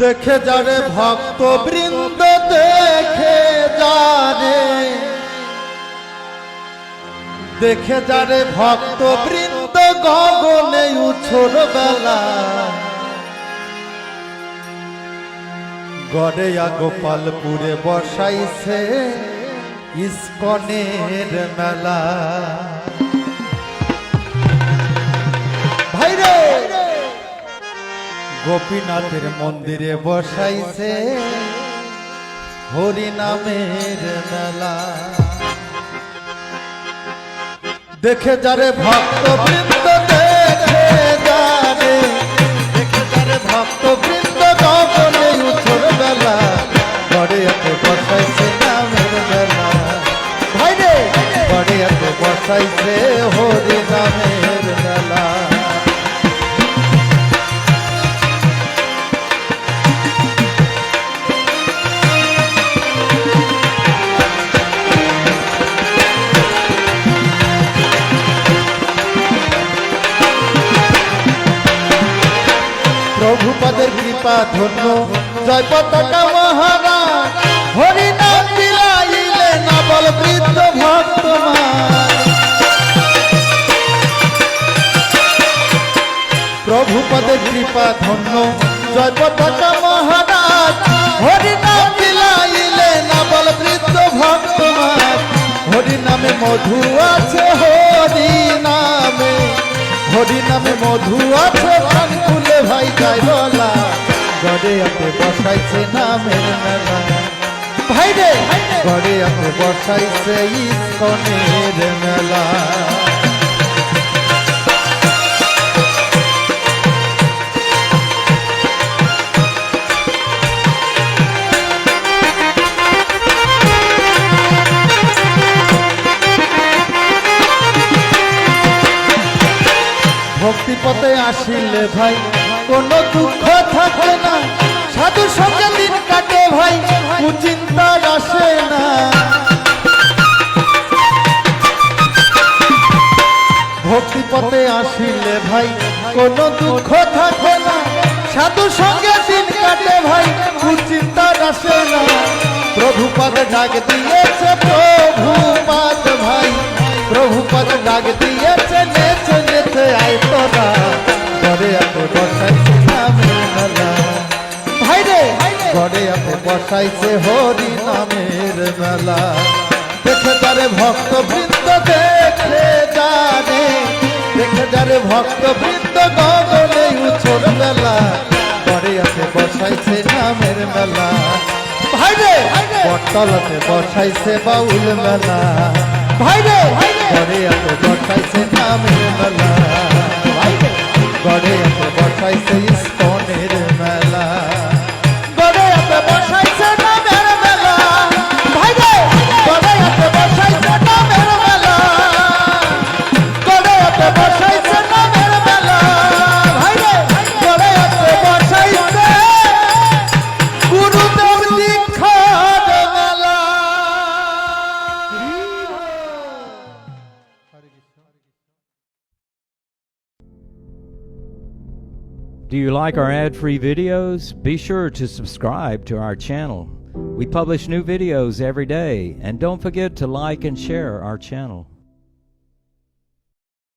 দেখে যারে ভক্ত বৃন্দ দেখে যারে। দেখে যারে ভক্ত বৃন্দ গগনে উছর বেলা। গড়েয়া গোপালপুরে বসাইছে ইস্কনের মেলা। গোপীনাথের মন্দিরে বসাইছে হরি নামের মেলা। দেখে যারে ভক্ত বৃন্দ দেখে যারে দেখে যারে ভক্ত বৃন্দ গগনে উঠোর বেলা ঘরে এতে বসাইছে নামের মেলা। ভাইরে ঘরে এতে বসাইছে হরি প্রভুপদের কৃপা ধন্য। জয় পতাকা মহারাজ হরি নাম বিলাইলে নবল বৃদ্ধ ভক্তমান প্রভুপদের কৃপা ধন্য। জয় পতাকা মহারাজ হরি নাম বিলাইলে নবল বৃদ্ধ ভক্তমান হরি নামে মধু আছে হরি নামে হরি নামে মধু আছে আপে বসাইছে নামের মেলা। ভাই রে গড়ে আপে বসাইছে ইস্কনের মেলা। ভক্তি পথে আসিলে ভাই কোনো দুঃখ থাকে না। সাধু সঙ্গে দিন কাটে ভাই কুচিন্তা আসে না। ভক্তি পথে আসিলে ভাই, কোনো দুঃখ থাকে না। সাধু সঙ্গে দিন কাটে ভাই কুচিন্তা আসে না। প্রভুপদ ডাক দিয়েছে, প্রভুপাদ ভাই, প্রভুপদ ডাক দিয়েছে, নেচে নেচে, আয় তোরা। বসাইছে হরি নামের মেলা। দেখে যারে ভক্ত বৃন্দ দেখে জানে, দেখে যারে ভক্ত বৃন্দ গগনে উছর বেলা ঘরে আপে বসাইছে নামের মেলা। ভাই রে! বটতলাতে বসাইছে বাউল মেলা। ভাই রে! ঘরে আপে বসাইছে নামের মেলা। ভাই রে ঘরে আপে বসাইছে Do you like our ad free videos? Be sure to subscribe to our channel. We publish new videos every day, and don't forget to like and share our channel.